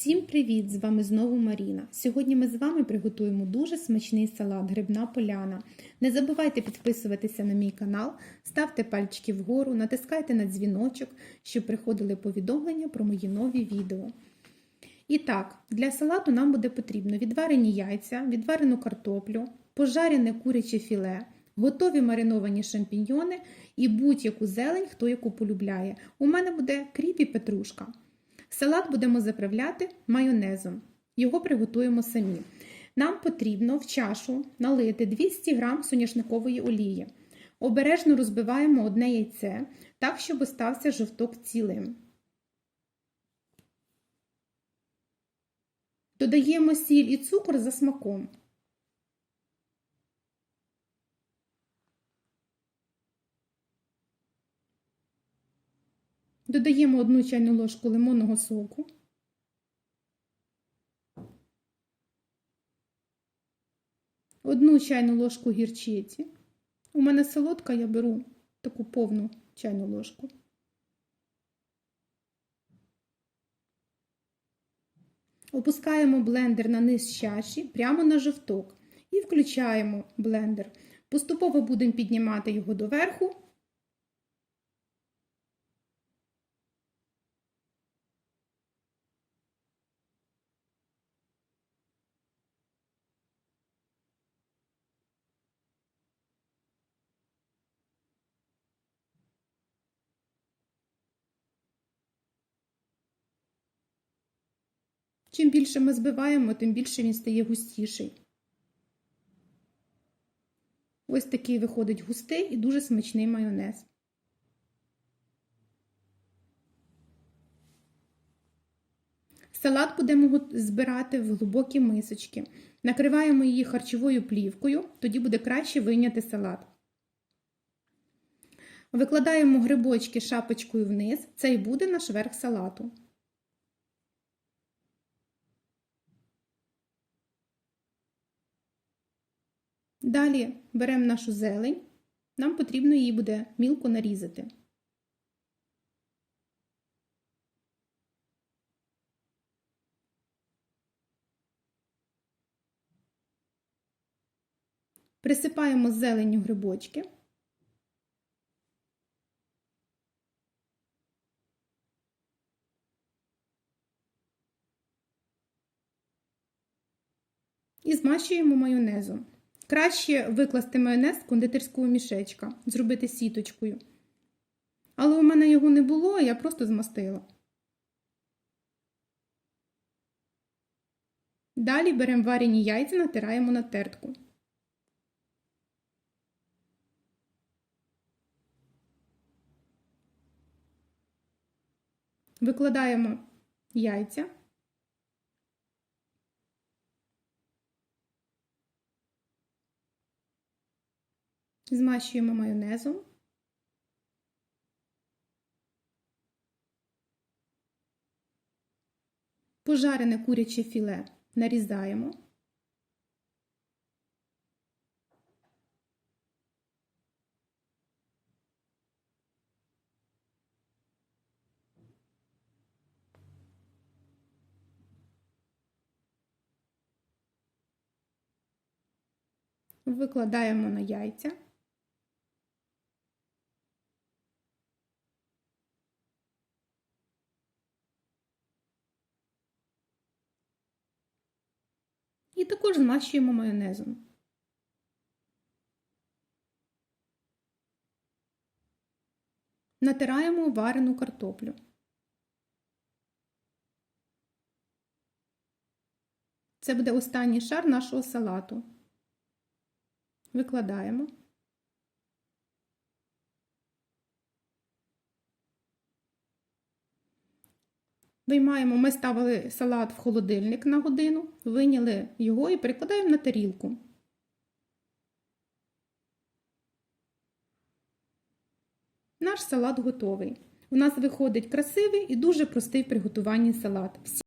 Всім привіт! З вами знову Маріна. Сьогодні ми з вами приготуємо дуже смачний салат грибна поляна. Не забувайте підписуватися на мій канал, ставте пальчики вгору, натискайте на дзвіночок, щоб приходили повідомлення про мої нові відео. І так, для салату нам буде потрібно відварені яйця, відварену картоплю, пожарене куряче філе, готові мариновані шампіньйони і будь-яку зелень, хто яку полюбляє. У мене буде кріп і петрушка. Салат будемо заправляти майонезом. Його приготуємо самі. Нам потрібно в чашу налити 200 г соняшникової олії. Обережно розбиваємо одне яйце, так, щоб остався жовток цілим. Додаємо сіль і цукор за смаком. Додаємо одну чайну ложку лимонного соку. Одну чайну ложку гірчиці. У мене солодка, я беру таку повну чайну ложку. Опускаємо блендер на низ чаші прямо на жовток і включаємо блендер. Поступово будемо піднімати його доверху. Чим більше ми збиваємо, тим більше він стає густіший. Ось такий виходить густий і дуже смачний майонез. Салат будемо збирати в глибокі мисочки. Накриваємо її харчовою плівкою, тоді буде краще вийняти салат. Викладаємо грибочки шапочкою вниз, це і буде наш верх салату. Далі беремо нашу зелень, нам потрібно її буде мілко нарізати. Присипаємо зеленню грибочки. І змащуємо майонезом. Краще викласти майонез з кондитерського мішечка, зробити сіточкою. Але у мене його не було, я просто змастила. Далі беремо варені яйця, натираємо на тертку. Викладаємо яйця. Змащуємо майонезом. Пожарене куряче філе нарізаємо. Викладаємо на яйця. І також змащуємо майонезом. Натираємо варену картоплю. Це буде останній шар нашого салату. Викладаємо. Виймаємо, ми ставили салат в холодильник на годину, виняли його і перекладаємо на тарілку. Наш салат готовий. У нас виходить красивий і дуже простий в приготуванні салат.